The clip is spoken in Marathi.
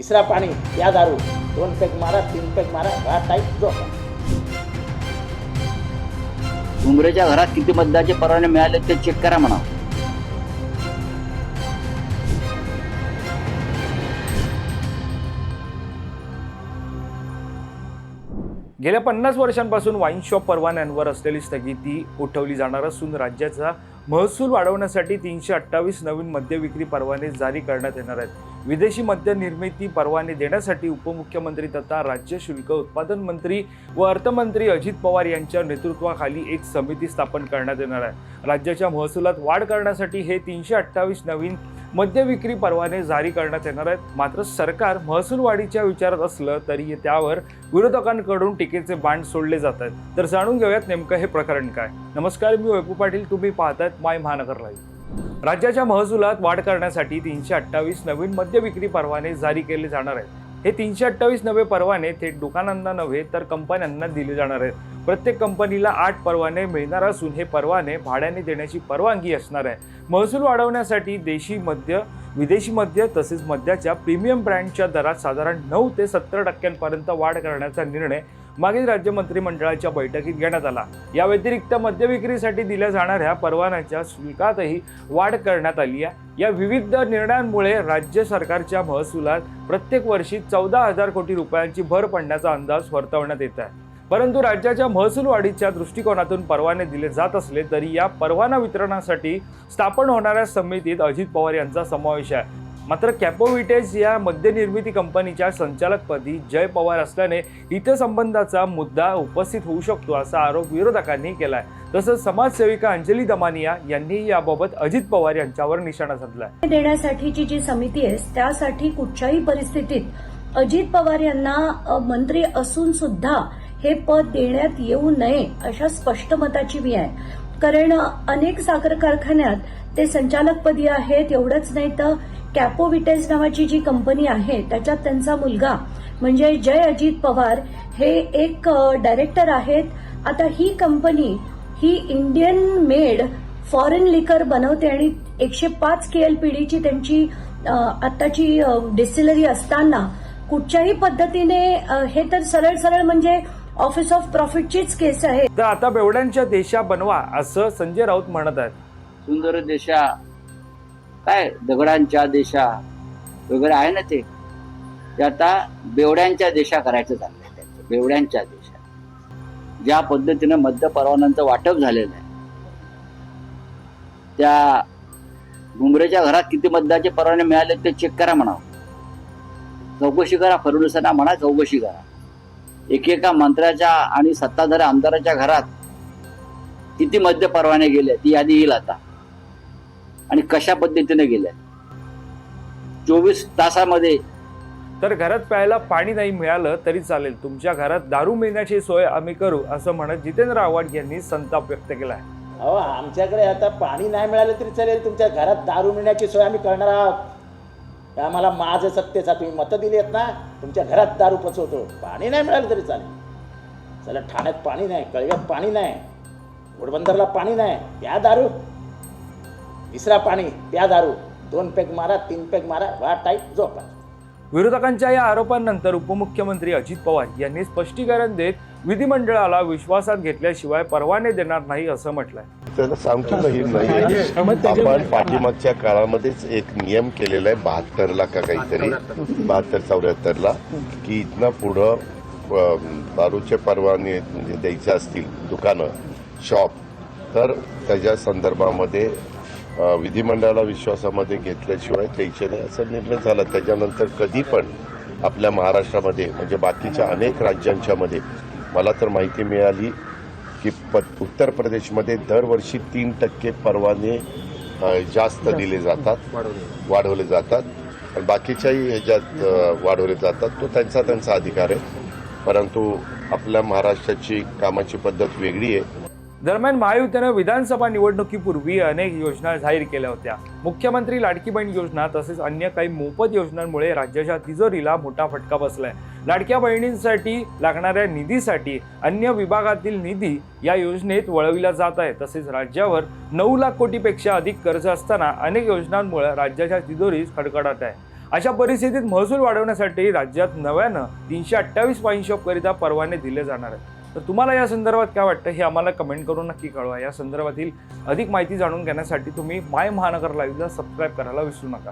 तिसरा पाणी या दारू दोन पेग मारा तीन पेग मारा घाट टाईप झोपा उमरेच्या घरात किती मतदाराचे परवाने मिळाले ते चेक करा म्हणा. गेल्या पन्नास वर्षांपासून वाईन शॉप परवान्यांवर असलेली स्थगिती उठवली जाणार असून राज्याचा महसूल वाढवण्यासाठी तीनशे अठ्ठावीस नवीन मद्य विक्री परवाने जारी करण्यात येणार आहेत. विदेशी मद्य निर्मिती परवाने देण्यासाठी उपमुख्यमंत्री तथा राज्य शुल्क उत्पादन मंत्री व अर्थमंत्री अजित पवार यांच्या नेतृत्वाखाली एक समिती स्थापन करण्यात येणार आहे. राज्याच्या महसुलात वाढ करण्यासाठी हे तीनशे अठ्ठावीस नवीन मद्य विक्री परवाने जारी करण्यात येणार आहेत. मात्र सरकार महसूल वाढीच्या विचारात असलं तरी त्यावर विरोधकांकडून टीकेचे बाण सोडले जात आहेत. तर जाणून घेऊयात नेमकं हे प्रकरण काय. नमस्कार मी वैपू पाटील. तुम्ही पाहतायत माय महानगर लाईव्ह राज्याच्या महसुलात वाढ करण्यासाठी तीनशे अठ्ठावीस नवीन मद्य विक्री परवाने जारी केले जाणार आहेत. हे तीनशे अठ्ठावीस नवे परवाने थेट दुकानांना नव्हे तर कंपन्यांना दिले जाणार आहेत. प्रत्येक कंपनीला आठ परवाने मिळणार असून हे परवाने भाड्याने देण्याची परवानगी असणार आहे. महसूल वाढवण्यासाठी देशी मद्य विदेशी मद्य तसेच मद्याच्या प्रीमियम ब्रँडच्या दरात साधारण नऊ ते सत्तर टक्क्यांपर्यंत वाढ करण्याचा निर्णय मागील राज्य मंत्रिमंडळाच्या बैठकीत घेण्यात आला. या व्यतिरिक्त मद्य विक्रीसाठी दिल्या जाणाऱ्या परवान्याच्या शुल्कातही वाढ करण्यात आली आहे. या विविध निर्णयांमुळे राज्य सरकारच्या महसुलात प्रत्येक वर्षी चौदा हजार कोटी रुपयांची भर पडण्याचा अंदाज वर्तवण्यात येत आहे. परंतु राज्याच्या महसूल वाढीच्या दृष्टिकोनातून परवाने दिले जात असले तरी या परवाना वितरणासाठी स्थापन होणाऱ्या समितीत अजित पवार यांचा समावेश आहे. मात्र कॅपोविटेज या मद्यनिर्मिती कंपनीच्या संचालकपदी जय पवार असल्याने हितसंबंधाचा मुद्दा उपस्थित होऊ शकतो असा आरोप विरोधकांनी केला आहे तसंच समाजसेविका अंजली दमानिया यांनी याबाबत अजित पवार यांच्यावर निशाणा साधला देण्यासाठीची जी समिती आहे त्यासाठी कुठच्याही परिस्थितीत अजित पवार यांना मंत्री असून सुद्धा हे पद देण्यात येऊ नये अशा स्पष्ट मताची मी आहे. कारण अनेक साखर कारखान्यात ते संचालकपदी आहेत एवढंच नाही तर कॅपोविटेस नावाची जी कंपनी आहे त्याच्यात त्यांचा मुलगा म्हणजे जय अजित पवार हे एक डायरेक्टर आहेत. आता ही कंपनी ही इंडियन मेड फॉरेन लिकर बनवते आणि एकशे पाच के एल केएलपीडीची त्यांची आताची आत्ताची डिस्टिलरी असताना कुठच्याही पद्धतीने हे तर सरळ सरळ म्हणजे ऑफिस ऑफ प्रॉफिटचीच केस आहे. तर आता बेवड्यांच्या देशा बनवा असं संजय राऊत म्हणत आहेत. सुंदर देशा काय दगडांच्या देशा वगैरे आहे ना ते? ते आता बेवड्यांच्या देशा करायचं चाललंय त्यांचं बेवड्यांच्या देशा. ज्या पद्धतीनं मद्य परवान्यांचं वाटप झालेलं आहे. त्या घुमरेच्या घरात किती मतदाराचे परवाने मिळाले ते चेक करा म्हणा चौकशी करा फडणवीसांना म्हणा चौकशी करा. एकेका मंत्र्याच्या आणि सत्ताधारी आमदाराच्या घरात किती मद्य परवाने गेले ती यादी येईल आता. आणि कशा पद्धतीने गेल्या चोवीस तासामध्ये तर घरात प्यायला पाणी नाही मिळालं तरी चालेल. तुमच्या घरात दारू मिळण्याची सोय आम्ही करू असं म्हणत जितेंद्र आव्हाड यांनी संताप व्यक्त केला आहे. अहो आमच्याकडे आता पाणी नाही मिळालं तरी चालेल. तुमच्या घरात दारू मिळण्याची सोय आम्ही करणार आहोत. आम्हाला माझं सत्तेचा तुम्ही मतं दिली आहेत ना तुमच्या घरात दारू पचवतो. पाणी नाही मिळालं तरी चालेल. चला ठाण्यात पाणी नाही कळव्यात पाणी नाही घोडबंदरला पाणी नाही प्या दारू. तिसरा पाणी प्या दारू. दोन पेग मारा तीन पेग मारा वा टाईप झोपा विरोधकांच्या या आरोपांनंतर उपमुख्यमंत्री अजित पवार यांनी स्पष्टीकरण देत विधिमंडळाला विश्वासात घेतल्याशिवाय परवाने देणार नाही असं म्हटलंय. त्याला सांगतो ना हे नाही आपण पाठीमागच्या काळामध्येच एक नियम केलेला आहे बहात्तरला का काहीतरी बहात्तर चौऱ्याहत्तरला की इथनं पुढं दारूचे परवाने म्हणजे द्यायचे असतील दुकानं शॉप तर त्याच्या संदर्भामध्ये विधिमंडळाला विश्वासामध्ये घेतल्याशिवाय द्यायचे नाही असा निर्णय झाला. त्याच्यानंतर कधी पण आपल्या महाराष्ट्रामध्ये म्हणजे बाकीच्या अनेक राज्यांच्या मध्ये मला तर माहिती मिळाली की प उत्तर प्रदेशमध्ये दरवर्षी तीन टक्के परवाने जास्त दिले जातात. वाढवले. जातात. आणि बाकीच्याही ह्याच्यात वाढवले जातात. तो त्यांचा त्यांचा अधिकार आहे. परंतु आपल्या महाराष्ट्राची कामाची पद्धत वेगळी आहे. दरम्यान महायुतीनं विधानसभा निवडणुकीपूर्वी अनेक योजना जाहीर केल्या होत्या. मुख्यमंत्री लाडकी बहीण योजना तसेच अन्य काही मोफत योजनांमुळे राज्याच्या तिजोरीला मोठा फटका बसलाय. लाडक्या बहिणींसाठी लागणाऱ्या निधीसाठी अन्य विभागातील निधी या योजनेत वळविला जात आहे. तसेच राज्यावर नऊ लाख कोटीपेक्षा अधिक कर्ज असताना अनेक योजनांमुळे राज्याच्या तिजोरीस खडखडाट आहे. अशा परिस्थितीत महसूल वाढवण्यासाठी राज्यात नव्यानं तीनशे अठ्ठावीस वाईन शॉपकरिता परवाने दिले जाणार आहेत. तर तुम्हाला या संदर्भात काय वाटतं हे आम्हाला कमेंट करून नक्की कळवा. या संदर्भातील अधिक माहिती जाणून घेण्यासाठी तुम्ही माय महानगर लाईव्हला सबस्क्राईब करायला विसरू नका.